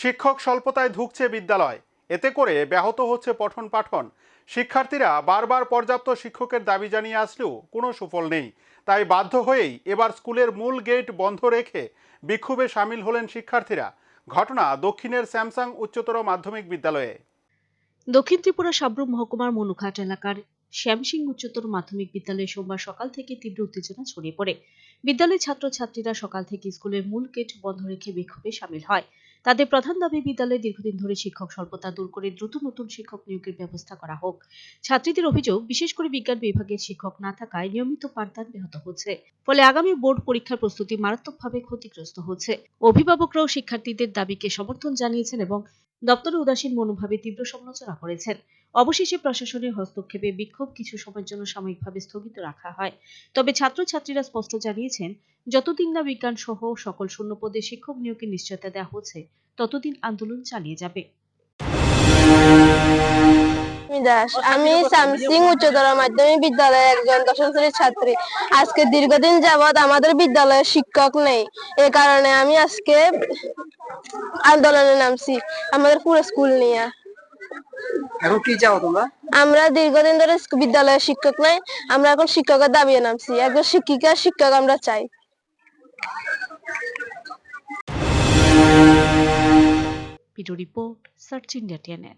শিক্ষক স্বল্পতায় ধুঁকছে বিদ্যালয়। এতে করে ব্যাহত হচ্ছে পঠন পাঠন। শিক্ষার্থীরা বারবার পর্যাপ্ত শিক্ষকের দাবি জানিয়ে আসলেও কোনো সুফল নেই। তাই বাধ্য হয়েই এবার স্কুলের মূল গেট বন্ধ রেখে বিক্ষোভে সামিল হলেন শিক্ষার্থীরা। ঘটনা দক্ষিণের স্যামসাং উচ্চতর মাধ্যমিক বিদ্যালয়ে। দক্ষিণ ত্রিপুরা সাব্রুম মহকুমার মনুঘাট এলাকার শ্যামসিং উচ্চতর মাধ্যমিক বিদ্যালয়ে সোমবার সকাল থেকে তীব্র উত্তেজনা ছড়িয়ে পড়ে। বিদ্যালয়ের ছাত্রছাত্রীরা সকাল থেকে স্কুলের মূল গেট বন্ধ রেখে বিক্ষোভে সামিল হয়। তাদের প্রধান দাবি, বিদ্যালয়ে দীর্ঘদিন ধরে শিক্ষক স্বল্পতা দূর করে দ্রুত নতুন শিক্ষক নিয়োগের ব্যবস্থা করা হোক। ছাত্রীদের অভিযোগ, বিশেষ করে বিজ্ঞান বিভাগের শিক্ষক না থাকায় নিয়মিত পাঠদান ব্যাহত হচ্ছে। ফলে আগামী বোর্ড পরীক্ষার প্রস্তুতি মারাত্মকভাবে ক্ষতিগ্রস্ত হচ্ছে। অভিভাবকরাও শিক্ষার্থীদের দাবিকে সমর্থন জানিয়েছেন এবং দপ্তরে উদাসীন মনোভাবে তীব্র সমালোচনা করেছেন। অবশেষে প্রশাসনের হস্তক্ষেপে বিক্ষোভ কিছু সময়ের জন্য সাময়িকভাবে স্থগিত রাখা হয়। তবে ছাত্রছাত্রীরা স্পষ্ট জানিয়েছেন, যতদিন না বিজ্ঞান সহ সকল শূন্য পদে শিক্ষক নিয়োগের নিশ্চয়তা দেওয়া হচ্ছে, ততদিন আন্দোলন চালিয়ে যাবে। আমি দাস আমি সামসিং উচ্চতর মাধ্যমিক বিদ্যালয়ের একজন দশম শ্রেণির ছাত্রী। আজকে দীর্ঘদিন যাবৎ আমাদের বিদ্যালয়ে শিক্ষক নেই। এ কারণে আমি আজকে আন্দোলনে নামছি। আমাদের পুরো স্কুল নিয়ে। এখন কি চাও তোমরা? আমরা দীর্ঘদিন ধরে বিদ্যালয়ে শিক্ষক নাই। আমরা এখন শিক্ষকের দাবি নামছি। একজন শিক্ষিকা শিক্ষক আমরা চাই। Video report search India TNA